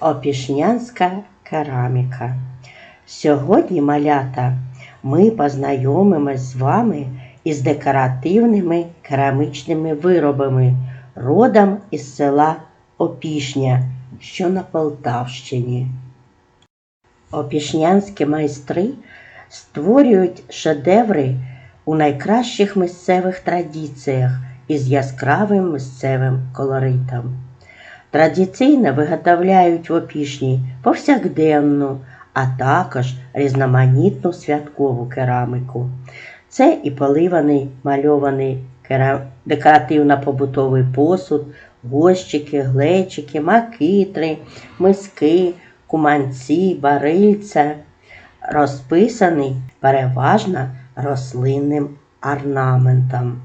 Опішнянська кераміка. Сьогодні, малята, ми познайомимось з вами із декоративними керамічними виробами родом із села Опішня, що на Полтавщині. Опішнянські майстри створюють шедеври у найкращих місцевих традиціях із яскравим місцевим колоритом. Традиційно виготовляють в опішні повсякденну, а також різноманітну святкову кераміку. Це і поливаний мальований декоративно-побутовий посуд, горщики, глечики, макитри, миски, куманці, барильця, розписаний переважно рослинним орнаментом,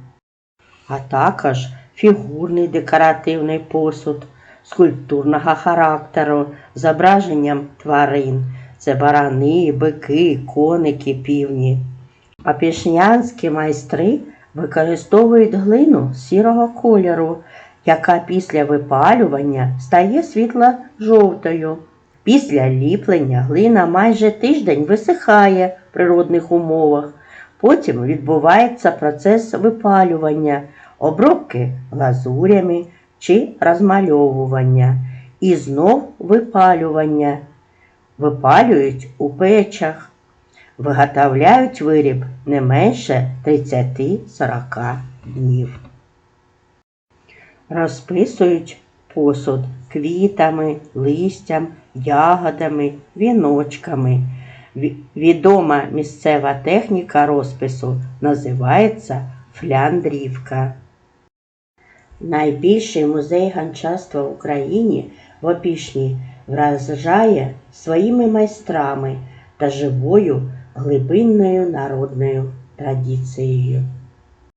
а також фігурний декоративний посуд скульптурного характеру зображенням тварин. Це барани, бики, коники, півні. Опішнянські майстри використовують глину сірого кольору, яка після випалювання стає світло-жовтою. Після ліплення глина майже тиждень висихає в природних умовах. Потім відбувається процес випалювання, обробки глазурями чи розмальовування і знов випалювання. Випалюють у печах, виготовляють виріб не менше 30-40 днів. Розписують посуд квітами, листям, ягодами, віночками. Відома місцева техніка розпису називається фляндрівка. Найбільший музей ганчарства в Україні в Опішні вражає своїми майстрами та живою глибинною народною традицією.